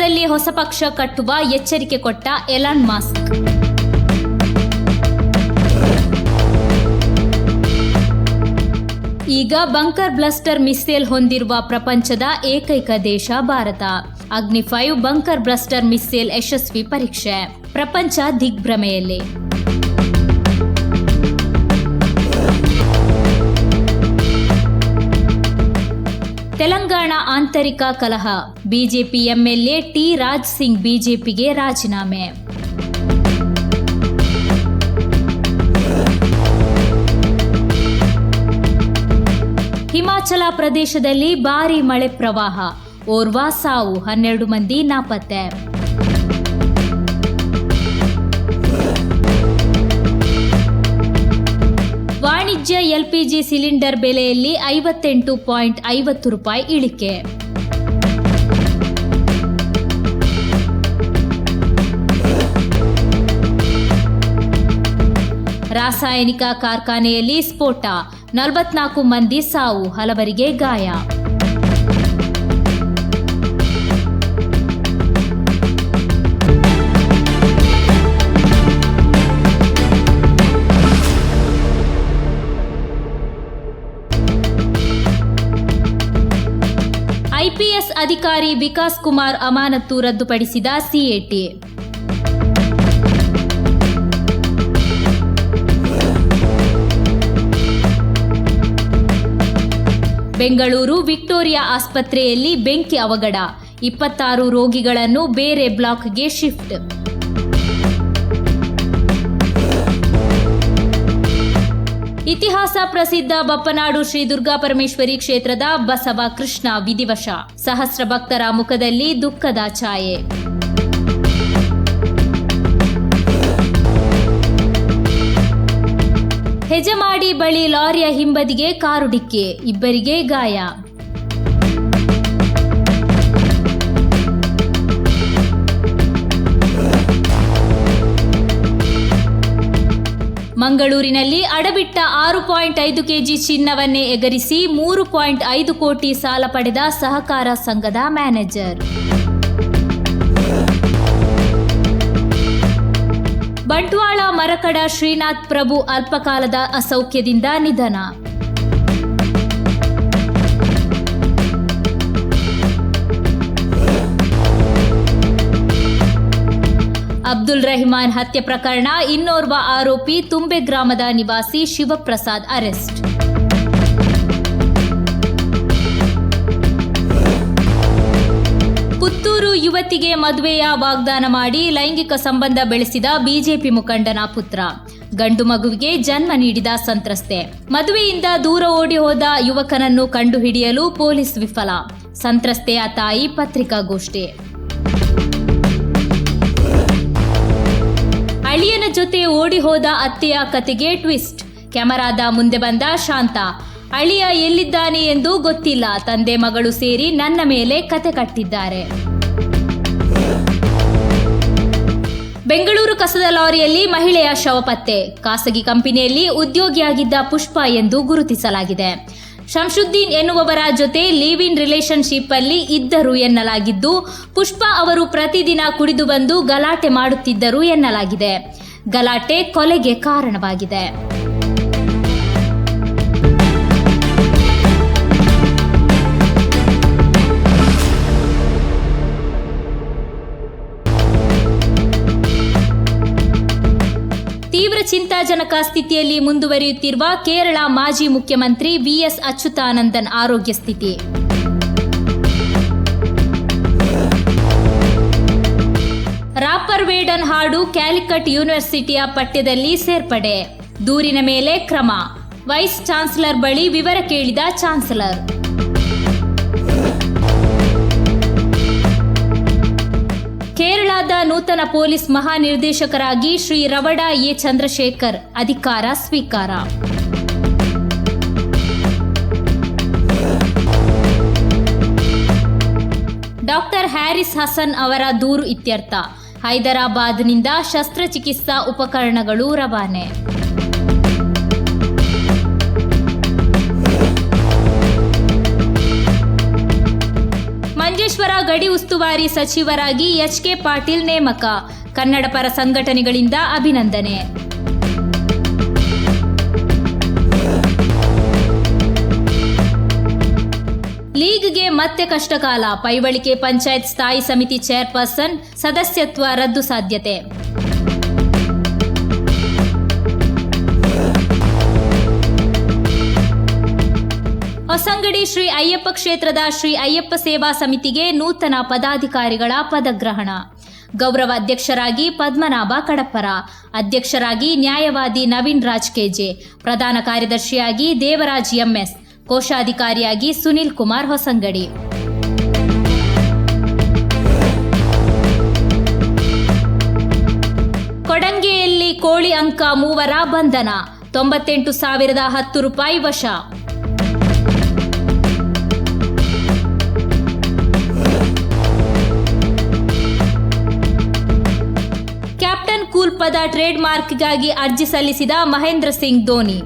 ಅಮೆರಿಕದಲ್ಲಿ ಹೊಸ ಪಕ್ಷ ಕಟ್ಟುವ ಎಚ್ಚರಿಕೆ ಕೊಟ್ಟ ಎಲಾನ್ ಮಾಸ್ಕ್. ಈಗ ಬಂಕರ್ ಬ್ಲಸ್ಟರ್ ಮಿಸೈಲ್ ಹೊಂದಿರುವ ಪ್ರಪಂಚದ ಏಕೈಕ ದೇಶ Bharat. Agni five bunker buster missile ಯಶಸ್ವಿ ಪರೀಕ್ಷೆ. ಪ್ರಪಂಚ ದಿಗ್ಭ್ರಮೆಯಲ್ಲಿ. ತೆಲಂಗಾಣ ಆಂತರಿಕ ಕಲಹ. BJP MLA T Raj Singh ಬಿಜೆಪಿಗೆ ರಾಜೀನಾಮೆ. ಹಿಮಾಚಲ ಪ್ರದೇಶದಲ್ಲಿ ಭಾರಿ ಮಳೆ ಪ್ರವಾಹ. ಓರ್ವ ಸಾವು, ಹನ್ನೆರಡು ಮಂದಿ ನಾಪತ್ತೆ. ಎಲ್ಪಿಜಿ ಸಿಲಿಂಡರ್ ಬೆಲೆಯಲ್ಲಿ ಐವತ್ತೆಂಟು ಪಾಯಿಂಟ್ ಐವತ್ತು ರೂಪಾಯಿ ಇಳಿಕೆ. ರಾಸಾಯನಿಕ ಕಾರ್ಖಾನೆಯಲ್ಲಿ ಸ್ಫೋಟ. ನಲವತ್ನಾಲ್ಕು ಮಂದಿ ಸಾವು, ಹಲವರಿಗೆ ಗಾಯ. ಐಪಿಎಸ್ ಅಧಿಕಾರಿ ವಿಕಾಸ್ ಕುಮಾರ್ ಅಮಾನತ್ತು ರದ್ದುಪಡಿಸಿದ ಸಿಎಟಿ. ಬೆಂಗಳೂರು ವಿಕ್ಟೋರಿಯಾ ಆಸ್ಪತ್ರೆಯಲ್ಲಿ ಬೆಂಕಿ ಅವಘಡ. ಇಪ್ಪತ್ತಾರು ರೋಗಿಗಳನ್ನು ಬೇರೆ ಬ್ಲಾಕ್ಗೆ ಶಿಫ್ಟ್. ಇತಿಹಾಸ ಪ್ರಸಿದ್ಧ ಬಪ್ಪನಾಡು ಶ್ರೀ ದುರ್ಗಾ ಪರಮೇಶ್ವರಿ ಕ್ಷೇತ್ರದ ಬಸವ ಕೃಷ್ಣ ವಿಧಿವಶ. ಸಹಸ್ರ ಭಕ್ತರ ಮುಖದಲ್ಲಿ ದುಃಖದ ಛಾಯೆ. ಹೆಜಮಾಡಿ ಬಳಿ ಲಾರಿಯ ಹಿಂಬದಿಗೆ ಕಾರು ಡಿಕ್ಕಿ. ಇಬ್ಬರಿಗೆ ಗಾಯ. ಮಂಗಳೂರಿನಲ್ಲಿ ಅಡಬಿಟ್ಟ ಆರು ಪಾಯಿಂಟ್ ಐದು ಕೆಜಿ ಚಿನ್ನವನ್ನೇ ಎಗರಿಸಿ ಮೂರು ಪಾಯಿಂಟ್ ಐದು ಕೋಟಿ ಸಾಲ ಪಡೆದ ಸಹಕಾರ ಸಂಘದ ಮ್ಯಾನೇಜರ್. ಬಂಟ್ವಾಳ ಮರಕಡ ಶ್ರೀನಾಥ್ ಪ್ರಭು ಅಲ್ಪಕಾಲದ ಅಸೌಖ್ಯದಿಂದ ನಿಧನ. ಅಬ್ದುಲ್ ರೆಹಮಾನ್ ಹತ್ಯೆ ಪ್ರಕರಣ, ಇನ್ನೋರ್ವ ಆರೋಪಿ ತುಂಬೆ ಗ್ರಾಮದ ನಿವಾಸಿ ಶಿವಪ್ರಸಾದ್ ಅರೆಸ್ಟ್. ಪುತ್ತೂರು ಯುವತಿಗೆ ಮದುವೆಯ ವಾಗ್ದಾನ ಮಾಡಿ ಲೈಂಗಿಕ ಸಂಬಂಧ ಬೆಳೆಸಿದ ಬಿಜೆಪಿ ಮುಖಂಡನ ಪುತ್ರ. ಗಂಡು ಮಗುವಿಗೆ ಜನ್ಮ ನೀಡಿದ ಸಂತ್ರಸ್ತೆ. ಮದುವೆಯಿಂದ ದೂರ ಓಡಿ ಹೋದ ಯುವಕನನ್ನು ಕಂಡುಹಿಡಿಯಲು ಪೊಲೀಸ್ ವಿಫಲ. ಸಂತ್ರಸ್ತೆಯ ತಾಯಿ ಪತ್ರಿಕಾಗೋಷ್ಠಿ. ಅಳಿಯನ ಜೊತೆ ಓಡಿ ಹೋದ ಅತ್ತೆಯ ಕತೆಗೆ ಟ್ವಿಸ್ಟ್. ಕ್ಯಾಮರಾದ ಮುಂದೆ ಬಂದ ಶಾಂತ. ಅಳಿಯ ಎಲ್ಲಿದ್ದಾನೆ ಎಂದು ಗೊತ್ತಿಲ್ಲ. ತಂದೆ ಮಗಳು ಸೇರಿ ನನ್ನ ಮೇಲೆ ಕತೆ ಕಟ್ಟಿದ್ದಾರೆ. ಬೆಂಗಳೂರು ಕಸದ ಲಾರಿಯಲ್ಲಿ ಮಹಿಳೆಯ ಶವ ಪತ್ತೆ. ಖಾಸಗಿ ಕಂಪನಿಯಲ್ಲಿ ಉದ್ಯೋಗಿಯಾಗಿದ್ದ ಪುಷ್ಪ ಎಂದು ಗುರುತಿಸಲಾಗಿದೆ. ಶಂಶುದ್ದೀನ್ ಎನ್ನುವವರ ಜೊತೆ ಲಿವ್ ಇನ್ ರಿಲೇಶನ್ಶಿಪ್ ಅಲ್ಲಿ ಇದ್ದರು ಎನ್ನಲಾಗಿದ್ದು, ಪುಷ್ಪಾ ಅವರು ಪ್ರತಿದಿನ ಕುಡಿದು ಬಂದು ಗಲಾಟೆ ಮಾಡುತ್ತಿದ್ದರು ಎನ್ನಲಾಗಿದೆ. ಗಲಾಟೆ ಕೊಲೆಗೆ ಕಾರಣವಾಗಿದೆ. ಚಿಂತಾಜನಕ ಸ್ಥಿತಿಯಲ್ಲಿ ಮುಂದುವರಿಯುತ್ತಿರುವ ಕೇರಳ ಮಾಜಿ ಮುಖ್ಯಮಂತ್ರಿ ವಿಎಸ್ ಅಚ್ಯುತಾನಂದನ್ ಆರೋಗ್ಯ ಸ್ಥಿತಿ. ರಾಪರ್ ವೇಡನ್ ಹಾಡು ಕ್ಯಾಲಿಕಟ್ ಯೂನಿವರ್ಸಿಟಿಯ ಪಠ್ಯದಲ್ಲಿ ಸೇರ್ಪಡೆ. ದೂರಿನ ಮೇಲೆ ಕ್ರಮ. ವೈಸ್ ಚಾನ್ಸಲರ್ ಬಳಿ ವಿವರ ಕೇಳಿದ ಚಾನ್ಸಲರ್. ಕೇರಳದ ನೂತನ ಪೊಲೀಸ್ ಮಹಾನಿರ್ದೇಶಕರಾಗಿ ಶ್ರೀ ರವಡ ಎ ಚಂದ್ರಶೇಖರ್ ಅಧಿಕಾರ ಸ್ವೀಕಾರ. ಡಾಕ್ಟರ್ ಹ್ಯಾರಿಸ್ ಹಸನ್ ಅವರ ದೂರು ಇತ್ಯರ್ಥ. ಹೈದರಾಬಾದ್ನಿಂದ ಶಸ್ತ್ರಚಿಕಿತ್ಸಾ ಉಪಕರಣಗಳು ರವಾನೆ. ಸೋಮೇಶ್ವರ ಗಡಿ ಉಸ್ತುವಾರಿ ಸಚಿವರಾಗಿ ಎಚ್ ಕೆ ಪಾಟೀಲ್ ನೇಮಕ. ಕನ್ನಡ ಪರ ಸಂಘಟನೆಗಳಿಂದ ಅಭಿನಂದನೆ. ಲೀಗ್ಗೆ ಮತ್ತೆ ಕಷ್ಟಕಾಲ. ಪೈವಳಿಕೆ ಪಂಚಾಯತ್ ಸ್ಥಾಯಿ ಸಮಿತಿ ಚೇರ್ಪರ್ಸನ್ ಸದಸ್ಯತ್ವ ರದ್ದು ಸಾಧ್ಯತೆ. ಶ್ರೀ ಅಯ್ಯಪ್ಪ ಕ್ಷೇತ್ರದ ಶ್ರೀ ಅಯ್ಯಪ್ಪ ಸೇವಾ ಸಮಿತಿಗೆ ನೂತನ ಪದಾಧಿಕಾರಿಗಳ ಪದಗ್ರಹಣ. ಗೌರವ ಅಧ್ಯಕ್ಷರಾಗಿ ಪದ್ಮನಾಭ ಕಡಪ್ಪರ, ಅಧ್ಯಕ್ಷರಾಗಿ ನ್ಯಾಯವಾದಿ ನವೀನ್ ರಾಜ್ ಕೆಜೆ, ಪ್ರಧಾನ ಕಾರ್ಯದರ್ಶಿಯಾಗಿ ದೇವರಾಜ್ ಎಂಎಸ್, ಕೋಶಾಧಿಕಾರಿಯಾಗಿ ಸುನಿಲ್ ಕುಮಾರ್ ಹೊಸಂಗಡಿ. ಕೊಡಂಗೆಯಲ್ಲಿ ಕೋಳಿ ಅಂಕ ಮೂವರ ಬಂಧನ, ತೊಂಬತ್ತೆಂಟು ಸಾವಿರದ ಹತ್ತು ರೂಪಾಯಿ ವಶ. ಪದ ಟ್ರೇಡ್ ಮಾರ್ಕ್ಗಾಗಿ ಅರ್ಜಿ ಸಲ್ಲಿಸಿದ ಮಹೇಂದ್ರ ಸಿಂಗ್ ಧೋನಿ.